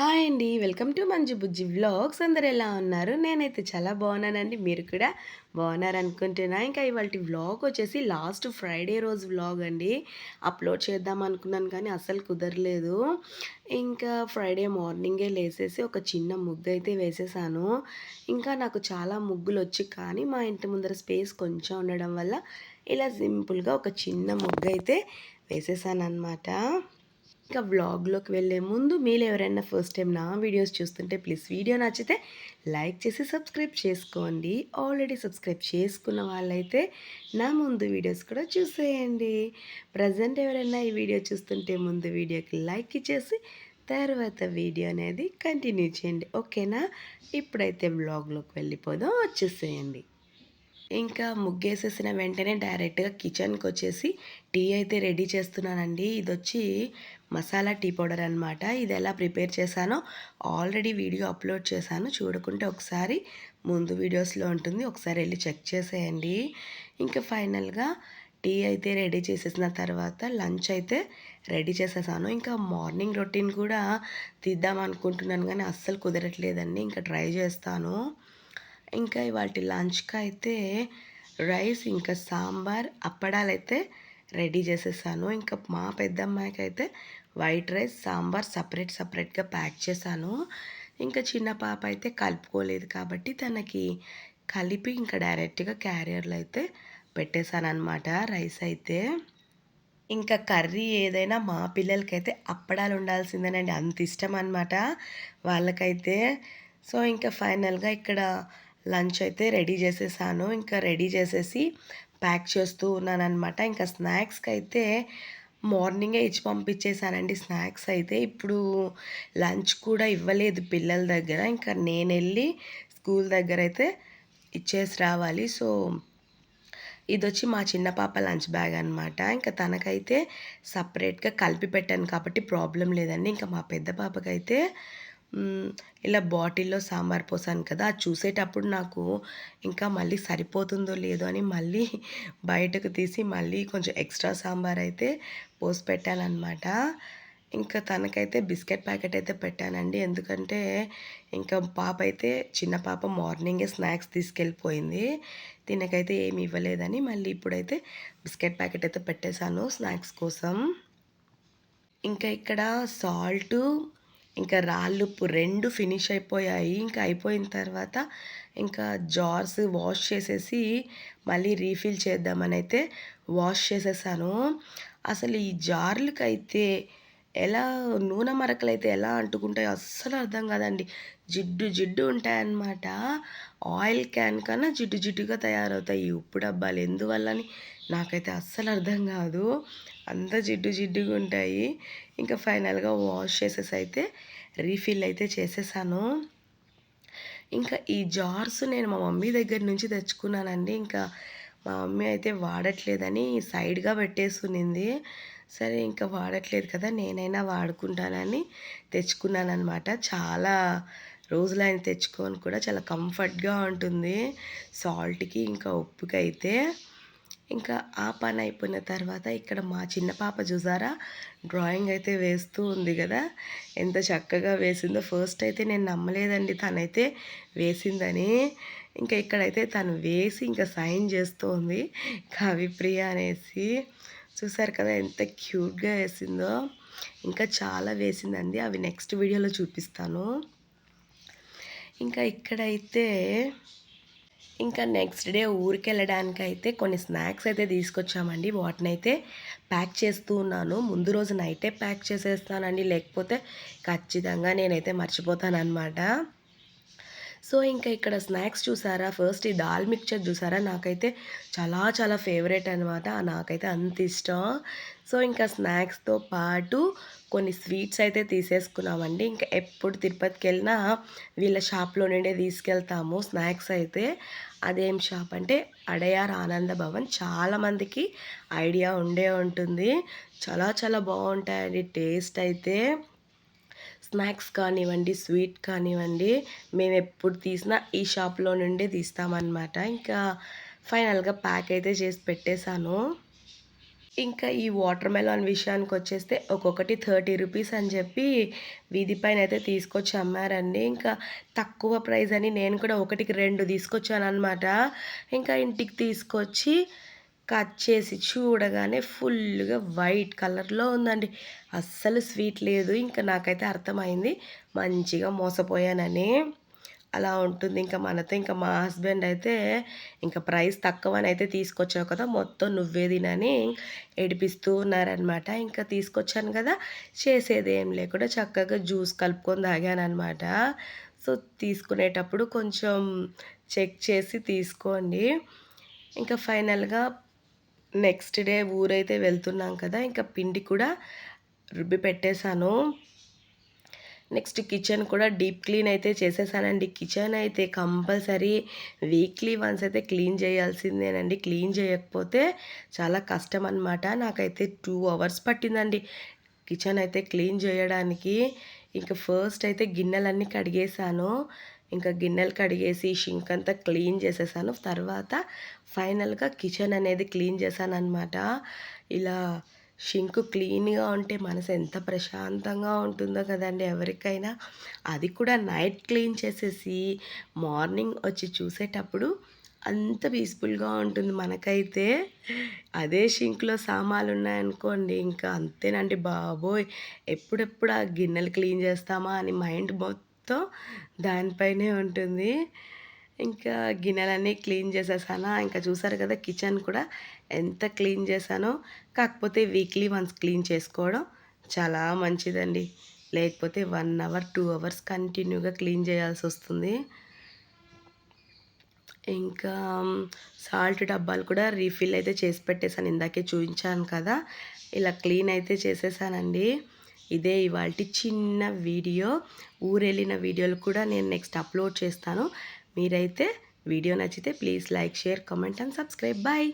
Hi అండి. Welcome to Manju Bujji vlogs. అందరు ఎలా ఉన్నారు? నేనైతే చాలా బాగున్నానండి. మీరు కూడా బాగున్నారు అనుకుంటున్నా ఇంకా ఇవాళ వ్లాగ్ వచ్చేసి లాస్ట్ ఫ్రైడే రోజు వ్లాగ్ అండి. అప్లోడ్ చేద్దాం అనుకున్నాను కానీ అసలు కుదరలేదు. ఇంకా ఫ్రైడే మార్నింగే లేసేసి ఒక చిన్న ముగ్గు అయితే వేసేసాను. ఇంకా నాకు చాలా ముగ్గులు వచ్చి కానీ మా ఇంటి ముందర స్పేస్ కొంచెం ఉండడం వల్ల ఇలా సింపుల్గా ఒక చిన్న ముగ్గు అయితే వేసేసాను అనమాట ఇంకా వ్లాగ్లోకి వెళ్ళే ముందు మీరు ఎవరైనా ఫస్ట్ టైం నా వీడియోస్ చూస్తుంటే ప్లీజ్ వీడియో నచ్చితే లైక్ చేసి సబ్స్క్రైబ్ చేసుకోండి. ఆల్రెడీ సబ్స్క్రైబ్ చేసుకున్న వాళ్ళైతే నా ముందు వీడియోస్ కూడా చూసేయండి. ప్రజెంట్ ఎవరైనా ఈ వీడియో చూస్తుంటే ముందు వీడియోకి లైక్ ఇచ్చేసి తర్వాత వీడియో అనేది కంటిన్యూ చేయండి. ఓకేనా? ఇప్పుడైతే వ్లాగ్లోకి వెళ్ళిపోదాం. వచ్చేసేయండి. ఇంకా ముగ్గేసేసిన వెంటనే డైరెక్ట్గా కిచెన్కి వచ్చేసి టీ అయితే రెడీ చేస్తున్నానండి. ఇది వచ్చి మసాలా టీ పౌడర్ అనమాట ఇది ఎలా ప్రిపేర్ చేశానో ఆల్రెడీ వీడియో అప్లోడ్ చేశాను. చూడకుంటే ఒకసారి ముందు వీడియోస్లో ఉంటుంది. ఒకసారి వెళ్ళి చెక్ చేసేయండి. ఇంకా ఫైనల్గా టీ అయితే రెడీ చేసేసిన తర్వాత లంచ్ అయితే రెడీ చేసేసాను. ఇంకా మార్నింగ్ రొటీన్ కూడా తీద్దాం అనుకుంటున్నాను కానీ అస్సలు కుదరట్లేదండి. ఇంకా ట్రై చేస్తాను. ఇంకా ఇవాటి లంచ్కి అయితే రైస్ ఇంకా సాంబార్ అప్పడాలు అయితే రెడీ చేసేసాను. ఇంకా మా పెద్దమ్మాయికి అయితే వైట్ రైస్ సాంబార్ సపరేట్ సపరేట్గా ప్యాక్ చేశాను. ఇంకా చిన్న పాప అయితే కలుపుకోలేదు కాబట్టి తనకి కలిపి ఇంకా డైరెక్ట్గా క్యారియర్లో అయితే పెట్టేశానమాట రైస్ అయితే. ఇంకా కర్రీ ఏదైనా మా పిల్లలకైతే అప్పడాలు ఉండాల్సిందేనండి. అంత ఇష్టం అనమాట వాళ్ళకైతే. సో ఇంకా ఫైనల్గా ఇక్కడ లంచ్ అయితే రెడీ చేసేసాను. ఇంకా రెడీ చేసేసి ప్యాక్ చేస్తూ ఉన్నానమాట ఇంకా స్నాక్స్కి అయితే మార్నింగే ఇచ్చి పంపించేశానండి స్నాక్స్ అయితే ఇప్పుడు లంచ్ కూడా ఇవ్వలేదు పిల్లల దగ్గర. ఇంకా నేను వెళ్ళి స్కూల్ దగ్గర అయితే ఇచ్చేసి రావాలి. సో ఇది వచ్చి మా చిన్న పాప లంచ్ బ్యాగ్ అనమాట ఇంకా తనకైతే సపరేట్గా కలిపి పెట్టాను కాబట్టి ప్రాబ్లం లేదండి. ఇంకా మా పెద్ద పాపకైతే ఇలా బాటిల్లో సాంబార్ పోసాను కదా అది చూసేటప్పుడు నాకు ఇంకా మళ్ళీ సరిపోతుందో లేదో అని మళ్ళీ బయటకు తీసి మళ్ళీ కొంచెం ఎక్స్ట్రా సాంబార్ అయితే పోసి పెట్టానమాట ఇంకా తనకైతే బిస్కెట్ ప్యాకెట్ అయితే పెట్టానండి ఎందుకంటే ఇంకా పాప అయితే చిన్న పాప మార్నింగే స్నాక్స్ తీసుకెళ్ళిపోయింది తినకైతే ఏమి ఇవ్వలేదని మళ్ళీ ఇప్పుడైతే బిస్కెట్ ప్యాకెట్ అయితే పెట్టేశాను స్నాక్స్ కోసం. ఇంకా ఇక్కడ సాల్టు ఇంకా రాళ్ళుప్పు రెండు ఫినిష్ అయిపోయాయి. ఇంకా అయిపోయిన తర్వాత ఇంకా జార్స్ వాష్ చేసేసి మళ్ళీ రీఫిల్ చేద్దామని అయితే వాష్ చేసేసాను. అసలు ఈ జార్లకైతే ఎలా నూనె మరకలు అయితే ఎలా అంటుకుంటాయో అస్సలు అర్థం కాదండి. జిడ్డు జిడ్డు ఉంటాయన్నమాట. ఆయిల్ క్యాన్ కన్నా జిడ్డు జిడ్డుగా తయారవుతాయి. ఈ ఉప్పు డబ్బాలు ఎందువల్లని నాకైతే అస్సలు అర్థం కాదు. అంత జిడ్డు జిడ్డుగా ఉంటాయి. ఇంకా ఫైనల్గా వాష్ చేసేసి అయితే రీఫిల్ అయితే చేసేసాను. ఇంకా ఈ జార్స్ నేను మా మమ్మీ దగ్గర నుంచి తెచ్చుకున్నానండి. ఇంకా మా మమ్మీ అయితే వాడట్లేదని సైడ్గా పెట్టేసునింది. సరే ఇంకా వాడట్లేదు కదా నేనైనా వాడుకుంటానని తెచ్చుకున్నాను అనమాట చాలా రోజులు ఆయన తెచ్చుకొని కూడా చాలా కంఫర్ట్గా ఉంటుంది. సాల్ట్కి ఇంకా ఉప్పుకైతే ఇంకా ఆ పని అయిపోయిన తర్వాత ఇక్కడ మా చిన్న పాప చూసారా డ్రాయింగ్ అయితే వేస్తూ ఉంది కదా. ఎంత చక్కగా వేసిందో. ఫస్ట్ అయితే నేను నమ్మలేదండి తనైతే వేసిందని. ఇంకా ఇక్కడైతే తను వేసి ఇంకా సైన్ చేస్తోంది కవిప్రియ అనేసి. చూసారు కదా ఎంత క్యూట్గా వేసిందో. ఇంకా చాలా వేసిందండి. అవి నెక్స్ట్ వీడియోలో చూపిస్తాను. ఇంకా ఇక్కడైతే ఇంకా నెక్స్ట్ డే ఊరికి వెళ్ళడానికి అయితే కొన్ని స్నాక్స్ అయితే తీసుకొచ్చామండి. వాటిని అయితే ప్యాక్ చేస్తూ ఉన్నాను. ముందు రోజు నైటే ప్యాక్ చేసేస్తానండి. లేకపోతే ఖచ్చితంగా నేనైతే మర్చిపోతానమాట సో ఇంకా ఇక్కడ స్నాక్స్ చూసారా? ఫస్ట్ ఈ దాల్ మిక్చర్ చూసారా? నాకైతే చాలా చాలా ఫేవరెట్ అనమాట నాకైతే అంత ఇష్టం. సో ఇంకా స్నాక్స్తో పాటు కొన్ని స్వీట్స్ అయితే తీసేసుకున్నామండి. ఇంకా ఎప్పుడు తిరుపతికి వెళ్ళినా వీళ్ళ షాప్లో నుండే తీసుకెళ్తాము స్నాక్స్ అయితే. అదేం షాప్ అంటే అడయార్ ఆనంద భవన్. చాలామందికి ఐడియా ఉండే ఉంటుంది. చాలా చాలా బాగుంటాయండి టేస్ట్ అయితే. స్నాక్స్ కానివ్వండి స్వీట్ కానివ్వండి మేము ఎప్పుడు తీసినా ఈ షాప్లో నుండి తీస్తామన్నమాట. ఇంకా ఫైనల్గా ప్యాక్ అయితే చేసి పెట్టేశాను. ఇంకా ఈ వాటర్ మెలాన్ విషయానికి వచ్చేస్తే ఒక్కొక్కటి థర్టీ రూపీస్ అని చెప్పి వీధి పైన అయితే తీసుకొచ్చి అమ్మారండి. ఇంకా తక్కువ ప్రైస్ అని నేను కూడా ఒకటికి రెండు తీసుకొచ్చాను అనమాట ఇంకా ఇంటికి తీసుకొచ్చి కట్ చేసి చూడగానే ఫుల్గా వైట్ కలర్లో ఉందండి. అస్సలు స్వీట్ లేదు. ఇంకా నాకైతే అర్థమైంది. మంచిగా మోసపోయానని. అలా ఉంటుంది. ఇంకా మనతో ఇంకా మా హస్బెండ్ అయితే ఇంకా ప్రైస్ తక్కువ అని అయితే తీసుకొచ్చావు కదా మొత్తం నువ్వే తినని ఏడిపిస్తూ ఉన్నారనమాట ఇంకా తీసుకొచ్చాను కదా చేసేది ఏం లేకుండా చక్కగా జ్యూస్ కలుపుకొని తాగానమాట సో తీసుకునేటప్పుడు కొంచెం చెక్ చేసి తీసుకోండి. ఇంకా ఫైనల్గా నెక్స్ట్ డే ఊరైతే వెళ్తున్నాం కదా ఇంకా పిండి కూడా రుబ్బి పెట్టేశాను. నెక్స్ట్ కిచెన్ కూడా డీప్ క్లీన్ అయితే చేసేసానండి కిచెన్ అయితే కంపల్సరీ వీక్లీ వన్స్ అయితే క్లీన్ చేయాల్సిందేనండి. క్లీన్ చేయకపోతే చాలా కష్టం అనమాట నాకైతే టూ అవర్స్ పట్టిందండి. కిచెన్ అయితే క్లీన్ చేయడానికి. ఇంకా ఫస్ట్ అయితే గిన్నెలన్నీ కడిగేసాను ఇంకా గిన్నెలు కడిగేసి షింక్ అంతా క్లీన్ చేసేసాను. తర్వాత ఫైనల్గా కిచెన్ అనేది క్లీన్ చేశాను అనమాట ఇలా షింక్ క్లీన్గా ఉంటే మనసు ఎంత ప్రశాంతంగా ఉంటుందో కదండి ఎవరికైనా. అది కూడా నైట్ క్లీన్ చేసేసి మార్నింగ్ వచ్చి చూసేటప్పుడు అంత పీస్ఫుల్గా ఉంటుంది మనకైతే. అదే షింక్లో సామాన్లు ఉన్నాయనుకోండి ఇంకా అంతేనండి బాబోయ్! ఎప్పుడెప్పుడు ఆ గిన్నెలు క్లీన్ చేస్తామా అని మైండ్ మొత్తం దానిపైనే ఉంటుంది. ఇంకా గిన్నెలన్నీ క్లీన్ చేసేసానా? ఇంకా చూసారు కదా కిచెన్ కూడా ఎంత క్లీన్ చేశానో. కాకపోతే వీక్లీ వన్స్ క్లీన్ చేసుకోవడం చాలా మంచిదండి. లేకపోతే వన్ అవర్ టూ అవర్స్ కంటిన్యూగా క్లీన్ చేయాల్సి వస్తుంది. ఇంకా సాల్ట్ డబ్బాలు కూడా రీఫిల్ అయితే చేసి పెట్టేశాను. ఇందాకే చూపించాను కదా. ఇలా క్లీన్ అయితే చేసేసానండి. ఇదే ఇవాళ చిన్న వీడియో. ఊరెళ్ళిన వీడియోలు కూడా నేను నెక్స్ట్ అప్లోడ్ చేస్తాను. మీరైతే వీడియో నచ్చితే please like share comment and subscribe. Bye.